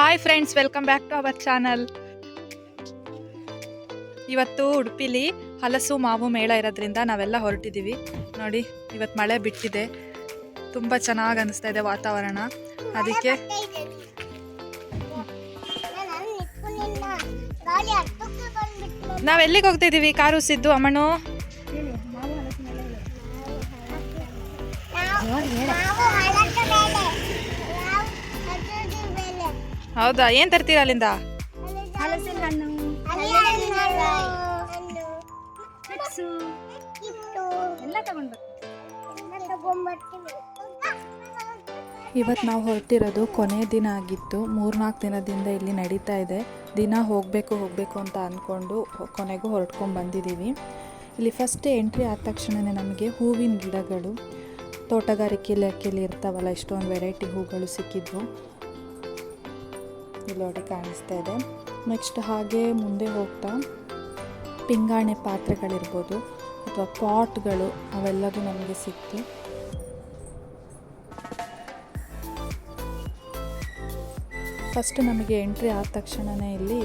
Hi friends welcome back to our channel ಇವತ್ತು ಉಡುಪಿಲಿ ಹಲಸು ಮಾವು ಮೇಳ ಇರೋದ್ರಿಂದ ನಾವೆಲ್ಲ ಹೊರಟಿದ್ದೀವಿ. ನೋಡಿ ಇವತ್ತು ಮಳೆ ಬಿಟ್ಟಿದೆ. ತುಂಬ ಚೆನ್ನಾಗಿ ಅನಿಸ್ತಾ ಇದೆ ವಾತಾವರಣ. ಅದಕ್ಕೆ ನಾವು ಎಲ್ಲಿಗೆ ಹೋಗ್ತಾ ಇದ್ದೀವಿ ಕಾರು ಸಿದ್ದು ಅಮ್ಮಣ್ಣು ಹೌದಾ? ಏನು ತರ್ತೀರಾ ಅಲ್ಲಿಂದ? ಇವತ್ತು ನಾವು ಹೊರಟಿರೋದು ಕೊನೆ ದಿನ ಆಗಿತ್ತು. ಮೂರ್ನಾಲ್ಕು ದಿನದಿಂದ ಇಲ್ಲಿ ನಡೀತಾ ಇದೆ. ದಿನ ಹೋಗಬೇಕು ಹೋಗಬೇಕು ಅಂತ ಅಂದ್ಕೊಂಡು ಕೊನೆಗೂ ಹೊರಟ್ಕೊಂಡು ಬಂದಿದ್ದೀವಿ ಇಲ್ಲಿ ಫಸ್ಟ್ ಎಂಟ್ರಿ ಆದ ತಕ್ಷಣವೇ ನಮಗೆ ಹೂವಿನ ಗಿಡಗಳು, ತೋಟಗಾರಿಕೆ ಇಲಾಖೆಯಲ್ಲಿ ಇರ್ತಾವಲ್ಲ ಇಷ್ಟೊಂದು ವೆರೈಟಿ ಹೂಗಳು ಸಿಕ್ಕಿದ್ವು. ನೋಡಿ ಕಾಣಿಸ್ತಾ ಇದೆ. ನೆಕ್ಸ್ಟ್ ಹಾಗೆ ಮುಂದೆ ಹೋಗ್ತಾ, ಪಿಂಗಾಣೆ ಪಾತ್ರೆಗಳಿರ್ಬೋದು ಅಥವಾ ಪಾಟ್ಗಳು ಅವೆಲ್ಲದೂ ನಮಗೆ ಸಿಕ್ತು. ಫಸ್ಟ್ ನಮಗೆ ಎಂಟ್ರಿ ಆದ ತಕ್ಷಣವೇ ಇಲ್ಲಿ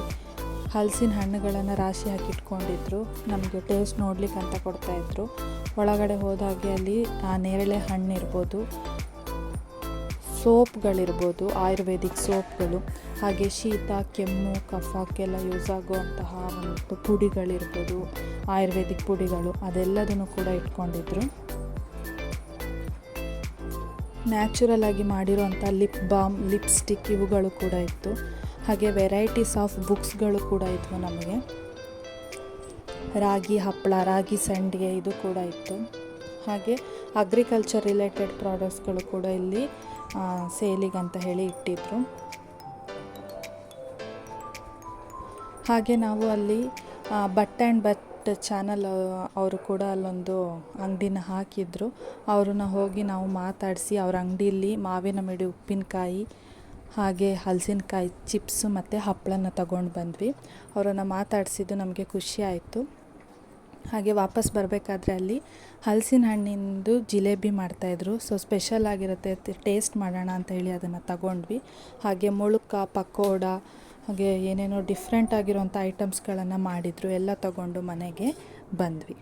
ಹಲಸಿನ ಹಣ್ಣುಗಳನ್ನು ರಾಶಿ ಹಾಕಿಟ್ಕೊಂಡಿದ್ರು. ನಮಗೆ ಟೇಸ್ಟ್ ನೋಡ್ಲಿಕ್ಕೆ ಅಂತ ಕೊಡ್ತಾಯಿದ್ರು ಒಳಗಡೆ ಹೋದಾಗೆ ಅಲ್ಲಿ ನೇರಳೆ ಹಣ್ಣು ಇರ್ಬೋದು ಸೋಪ್ಗಳಿರ್ಬೋದು, ಆಯುರ್ವೇದಿಕ್ ಸೋಪ್ಗಳು, ಹಾಗೆ ಶೀತ, ಕೆಮ್ಮು ಕಫಕ್ಕೆಲ್ಲ ಯೂಸ್ ಆಗುವಂತಹ ಒಂದು ಪುಡಿಗಳಿರ್ಬೋದು, ಆಯುರ್ವೇದಿಕ್ ಪುಡಿಗಳು, ಅದೆಲ್ಲದನ್ನು ಕೂಡ ಇಟ್ಕೊಂಡಿದ್ರು. ನ್ಯಾಚುರಲ್ ಆಗಿ ಮಾಡಿರುವಂಥ ಲಿಪ್ ಬಾಮ್ ಲಿಪ್ಸ್ಟಿಕ್ ಇವುಗಳು ಕೂಡ ಇತ್ತು. ಹಾಗೆ ವೆರೈಟೀಸ್ ಆಫ್ ಬುಕ್ಸ್ಗಳು ಕೂಡ ಇದ್ವು ನಮಗೆ. ರಾಗಿ ಹಪ್ಪಳ ರಾಗಿ ಸಂಡಿಗೆ ಇದು ಕೂಡ ಇತ್ತು. ಹಾಗೆ ಅಗ್ರಿಕಲ್ಚರ್ ರಿಲೇಟೆಡ್ ಪ್ರಾಡಕ್ಟ್ಸ್ಗಳು ಕೂಡ ಇಲ್ಲಿ ಸೇಲಿಗೆ ಅಂತ ಹೇಳಿ ಇಟ್ಟಿದ್ರು. ಹಾಗೆ ನಾವು ಅಲ್ಲಿ ಬಟ್ ಆ್ಯಂಡ್ ಬಟ್ ಚಾನಲ್ ಅವರು ಕೂಡ ಅಲ್ಲೊಂದು ಅಂಗಡಿನ ಹಾಕಿದ್ರು. ಅವ್ರನ್ನ ಹೋಗಿ ನಾವು ಮಾತಾಡಿಸಿ ಅವ್ರ ಅಂಗಡಿಯಲ್ಲಿ ಮಾವಿನ ಮಿಡಿ, ಉಪ್ಪಿನಕಾಯಿ, ಹಾಗೆ ಹಲಸಿನಕಾಯಿ, ಚಿಪ್ಸು ಮತ್ತು ಹಪ್ಪಳನ ತಗೊಂಡು ಬಂದ್ವಿ. ಅವರನ್ನು ಮಾತಾಡಿಸಿದ್ದು ನಮಗೆ ಖುಷಿ ಆಯಿತು. ಹಾಗೆ ವಾಪಸ್ ಬರಬೇಕಾದ್ರೆ ಅಲ್ಲಿ ಹಲಸಿನ ಹಣ್ಣಿಂದು ಜಿಲೇಬಿ ಮಾಡ್ತಾಯಿದ್ರು. ಸೊ ಸ್ಪೆಷಲ್ ಆಗಿರುತ್ತೆ. ಟೇಸ್ಟ್ ಮಾಡೋಣ ಅಂತ ಹೇಳಿ ಅದನ್ನು ತಗೊಂಡ್ವಿ. ಹಾಗೆ ಮುಳುಕ, ಪಕೋಡ, ಹಾಗೆ ಏನೇನೋ ಡಿಫ್ರೆಂಟ್ ಆಗಿರೋಂಥ ಐಟಮ್ಸ್ಗಳನ್ನು ಮಾಡಿದರು. ಎಲ್ಲ ತಗೊಂಡು ಮನೆಗೆ ಬಂದ್ವಿ.